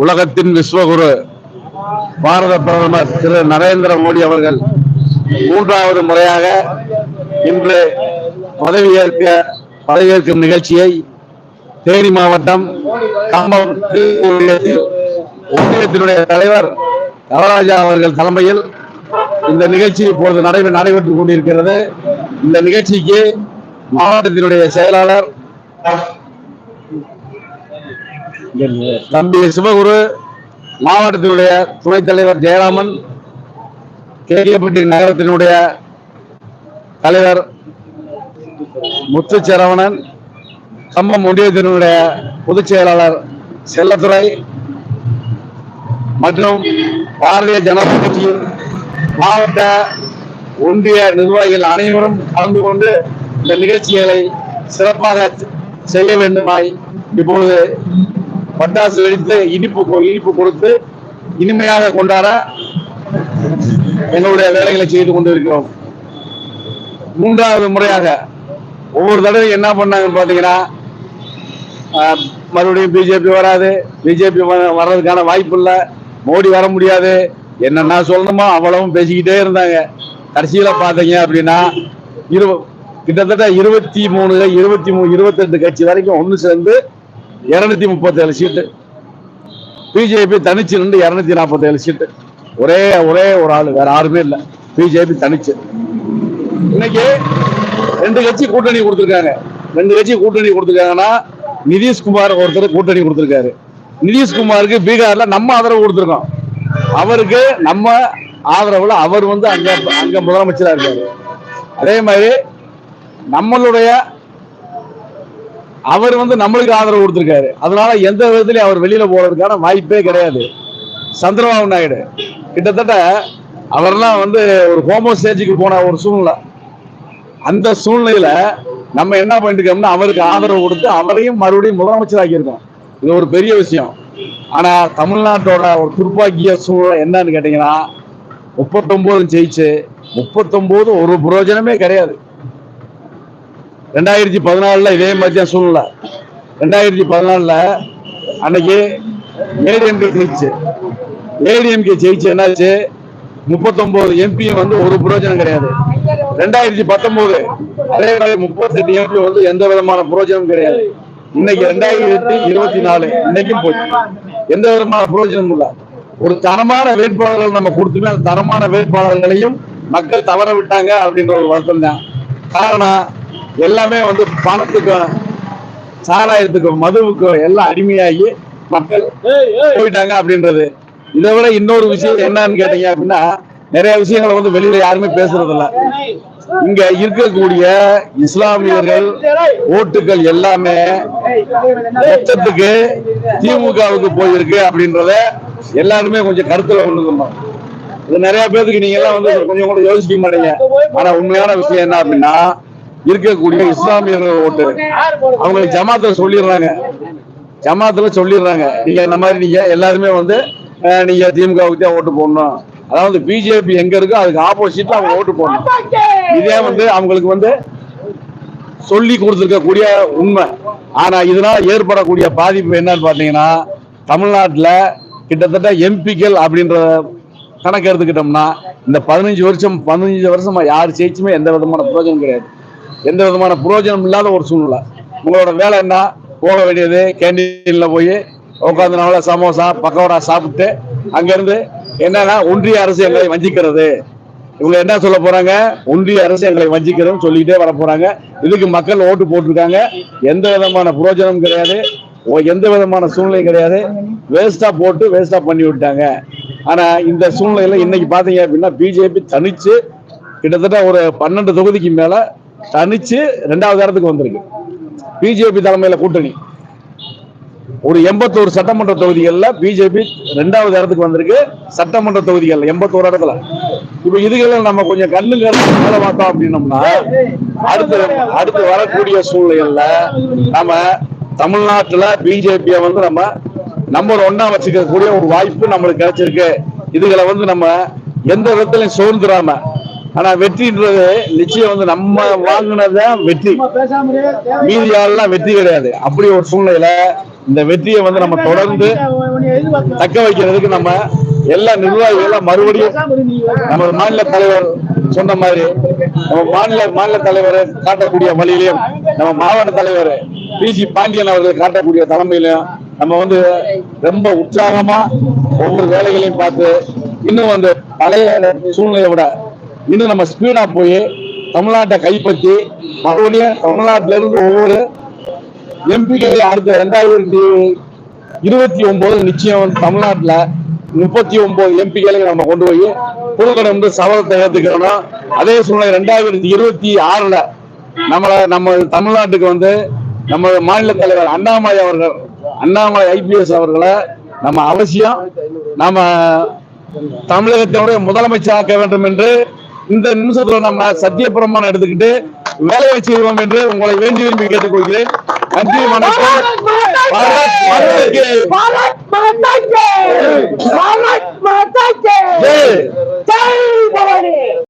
உலகத்தின் விஸ்வகுரு பாரத பிரதமர் திரு நரேந்திர மோடி அவர்கள் மூன்றாவது முறையாக இன்று பதவியேற்க பதவியேற்கும் நிகழ்ச்சியை தேனி மாவட்டம் கம்பம் ஒன்றியத்தினுடைய தலைவர் கவராஜா அவர்கள் தலைமையில் இந்த நிகழ்ச்சி இப்பொழுது நடைபெற நடைபெற்றுக் கொண்டிருக்கிறது. இந்த நிகழ்ச்சிக்கு மாவட்டத்தினுடைய செயலாளர் தம்பி சிவகுரு மாவட்டத்தினுடைய துணைத் தலைவர் ஜெயராமன் கேகேப்பட்டி நகரத்தினுடைய தலைவர் முத்துச்சரவணன் கம்பம் ஒன்றியத்தினுடைய பொதுச் செயலாளர் செல்லத்துறை மற்றும் பாரதிய ஜனதா கட்சியின் மாவட்ட ஒன்றிய நிர்வாகிகள் அனைவரும் கலந்து கொண்டு இந்த நிகழ்ச்சிகளை சிறப்பாக செய்ய வேண்டுமாய் இப்பொழுது பட்டாசு வெடித்து இனிப்பு கொ- இனிப்பு கொடுத்து இனிமையாக கொண்டாட எங்களுடைய வேலைகளை செய்து கொண்டிருக்கிறோம். மூன்றாவது முறையாக ஒவ்வொரு தடவை என்ன பண்ணாங்கன்னு பாத்தீங்கன்னா மறுபடியும் பிஜேபி வராது. பிஜேபி வர்றதுக்கான வாய்ப்பு இல்லை. மோடி வர முடியாது. என்னென்ன சொல்லணுமோ அவ்வளவும் பேசிக்கிட்டே இருந்தாங்க. கடைசியில் பார்த்தீங்க அப்படின்னா இரு கிட்டத்தட்ட இருபத்தி மூணு இருபத்தி மூணு இருபத்தெட்டு கட்சி வரைக்கும் ஒன்று சேர்ந்து இருநூத்தி முப்பத்தேழு சீட்டு பிஜேபி தனிச்சு நின்று இருநூத்தி நாற்பத்தேழு சீட்டு ஒரே ஒரே ஒரு ஆள் வேற யாருமே இல்லை. பிஜேபி தனிச்சு. இன்னைக்கு ரெண்டு கட்சி கூட்டணி கொடுத்துருக்காங்க. ரெண்டு கட்சி கூட்டணி கொடுத்துருக்காங்கன்னா நிதிஷ்குமார் ஒருத்தர் கூட்டணி கொடுத்துருக்காரு. நிதிஷ்குமாருக்கு பீகார்ல நம்ம ஆதரவு கொடுத்துருக்கோம். அவருக்கு நம்ம ஆதரவுல அவர் வந்து அங்க அங்க முதலமைச்சரா இருக்காரு. அதே மாதிரி நம்மளுடைய அவர் வந்து நம்மளுக்கு ஆதரவு கொடுத்திருக்காரு. அதனால எந்த விதத்திலையும் அவர் வெளியில போறதுக்கான வாய்ப்பே கிடையாது. சந்திரபாபு நாயுடு. கிட்டத்தட்ட அவர்லாம் வந்து ஒரு ஹோமோ ஸ்டேஜுக்கு போன ஒரு சூழ்நிலை. அந்த சூழ்நிலையில நம்ம என்ன பண்ணிருக்கோம்னா அவருக்கு ஆதரவு கொடுத்து அவரையும் மறுபடியும் முதலமைச்சராக்கி இருக்கோம். இது ஒரு பெரிய விஷயம். ஆனா தமிழ்நாட்டோட ஒரு துர்ப்பாக்கிய சூழ்நிலை என்னன்னு கேட்டீங்கன்னா முப்பத்தொன்பது ஜெயிச்சு முப்பத்தொன்பது ஒரு பிரயோஜனமே கிடையாது. ரெண்டாயிரத்தி பதினாலில் இதே மாதிரி தான் சூழ்நிலை. ரெண்டாயிரத்தி பதினாலில் அன்னைக்கு ஏடிஎம்கே ஜெயிச்சு. ஏடிஎம்கே ஜெயிச்சு என்னாச்சு? முப்பத்தொன்பது எம்பி வந்து ஒரு புரோஜனம் கிடையாது. ரெண்டாயிரத்தி பத்தொன்பது அதே மாதிரி முப்பத்தெட்டு எம்பி வந்து எந்த விதமான புரோஜனம் கிடையாது. இன்னைக்கு ரெண்டாயிரத்தி இருபத்தி நாலு இன்னைக்கும் போச்சு. எந்த விதமான பிரயோஜனமும் இல்லை. ஒரு தரமான வேட்பாளர்கள் நம்ம கொடுத்துமே அந்த தரமான வேட்பாளர்களையும் மக்கள் தவற விட்டாங்க அப்படின்ற ஒரு வருத்தம் தான் காரணம் எல்லாமே வந்து பணத்துக்கும் சாராயத்துக்கும் மதுவுக்கும் எல்லாம் அடிமையாகி மக்கள் போயிட்டாங்க அப்படின்றது. இதை விட இன்னொரு விஷயம் என்னன்னு கேட்டீங்க அப்படின்னா நிறைய விஷயங்களை வந்து வெளியில யாருமே பேசுறது இல்ல இங்க இருக்கக்கூடிய இஸ்லாமியர்கள் ஓட்டுகள் எல்லாமே லட்சத்துக்கு திமுகவுக்கு போயிருக்கு அப்படின்றத எல்லாருமே கொஞ்சம் கருத்துல கொண்டு வரணும் இது நிறைய பேருக்கு நீங்க எல்லாம் வந்து கொஞ்சம் கூட யோசிக்க மாட்டீங்க. ஆனா உண்மையான விஷயம் என்ன அப்படின்னா இருக்கக்கூடிய இஸ்லாமியர்கள் ஓட்டு. அவங்களுக்கு ஜமாத்துல சொல்லிடுறாங்க. ஜமாத்துல சொல்லிடுறாங்க. நீங்க இந்த மாதிரி நீங்க எல்லாருமே வந்து நீங்க திமுகவுக்கு தான் ஓட்டு போடணும். அதாவது பிஜேபி எங்க இருக்கோ அதுக்கு ஆப்போசிட்ல அவங்க ஓட்டு போடணும். இதே வந்து அவங்களுக்கு வந்து சொல்லி கொடுத்துருக்கக்கூடிய உண்மை. ஆனா இதனால ஏற்படக்கூடிய பாதிப்பு என்னன்னு பாத்தீங்கன்னா தமிழ்நாட்டுல கிட்டத்தட்ட எம்பிக்கள் அப்படின்ற கணக்கு எடுத்துக்கிட்டோம்னா இந்த பதினஞ்சு வருஷம் பதினஞ்சு வருஷமா யார் ஜெயிச்சுமே எந்த விதமான பிரயோஜனம் கிடையாது. எந்த விதமான புரோஜனம் இல்லாத ஒரு சூழ்நிலை. உங்களோட வேலை என்ன? போக வேண்டியது கேண்டீன்ல போய் உட்காந்து நல்லா சமோசா பக்கோடா சாப்பிட்டு அங்கிருந்து என்னன்னா ஒன்றிய அரசு எங்களை வஞ்சிக்கிறது. இவங்க என்ன சொல்ல போறாங்க? ஒன்றிய அரசு எங்களை வஞ்சிக்கிறதுன்னு சொல்லிக்கிட்டே வர போறாங்க. இதுக்கு மக்கள் ஓட்டு போட்டிருக்காங்க. எந்த விதமான புரோஜனம் கிடையாது. ஓ- எந்த விதமான சூழ்நிலையும் கிடையாது. வேஸ்டா போட்டு வேஸ்டா பண்ணி விட்டாங்க. ஆனா இந்த சூழ்நிலையில இன்னைக்கு பாத்தீங்க அப்படின்னா பிஜேபி தனிச்சு கிட்டத்தட்ட ஒரு பன்னெண்டு தொகுதிக்கு மேல தனிச்சு ரெண்டாவது இடத்துக்கு வந்திருக்கு. பிஜேபி தலைமையில கூட்டணி. ஒரு எண்பத்தோரு சட்டமன்ற தொகுதிகள்ல பிஜேபி ரெண்டாவது இடத்துக்கு வந்திருக்கு. சட்டமன்ற தொகுதிகள் எண்பத்தோரு இடத்துல. இப்ப இதுகளில் நம்ம கொஞ்சம் கண்ணு பார்த்தோம் அப்படின்னம்னா அடுத்து அடுத்து வரக்கூடிய சூழ்நிலைகள்ல நம்ம தமிழ்நாட்டுல பிஜேபியை வந்து நம்ம நம்பர் ஒன்னா வச்சுக்கக்கூடிய ஒரு வாய்ப்பு நம்மளுக்கு கிடைச்சிருக்கு. இதுகளை வந்து நம்ம எந்த விதத்திலையும் சோர்ந்துடாம ஆனா வெற்றின்றது நிச்சயம் வந்து நம்ம வாங்கினதுதான் வெற்றி. மீதி வெற்றி கிடையாது. அப்படி ஒரு சூழ்நிலையில இந்த வெற்றியை வந்து நம்ம தொடர்ந்து தக்க வைக்கிறதுக்கு நம்ம எல்லா நிர்வாகிகளும் மறுபடியும் நம்ம மாநில தலைவர் சொன்ன மாதிரி நம்ம மாநில மாநில தலைவர் காட்டக்கூடிய வழியிலையும் நம்ம மாவட்ட தலைவர் பிசி பாண்டியன் அவர்கள் காட்டக்கூடிய தலைமையிலையும் நம்ம வந்து ரொம்ப உற்சாகமா ஒவ்வொரு வேலைகளையும் பார்த்து இன்னும் அந்த பழைய சூழ்நிலையை விட இன்னும் நம்ம ஸ்பீடா போய் தமிழ்நாட்டை கைப்பற்றி மறுபடியும் தமிழ்நாட்டில இருந்து ஒவ்வொரு எம்பிக்களை அடுத்த ரெண்டாயிரத்தி இருபத்தி ஒன்பது நிச்சயம் தமிழ்நாட்டில் முப்பத்தி ஒன்பது எம்பிக்களை நம்ம கொண்டு போய் புதுக்கடம் வந்து சபதத்தை ஏத்துக்கிறோம் அதே சூழ்நிலை ரெண்டாயிரத்தி இருபத்தி ஆறுல நம்மள நம்ம தமிழ்நாட்டுக்கு வந்து நம்ம மாநில தலைவர் அண்ணாமலை அவர்கள் அண்ணாமலை ஐபிஎஸ் அவர்களை நம்ம அவசியம் நம்ம தமிழகத்தினுடைய முதலமைச்சராக்க வேண்டும் என்று இந்த நிமிஷத்துல நம்ம சத்திய எடுத்துக்கிட்டு வேலை வச்சுக்கிறோம் என்று உங்களை வேண்டி விரும்பி கேட்டுக்கொள்கிறேன். நன்றி வணக்கம்.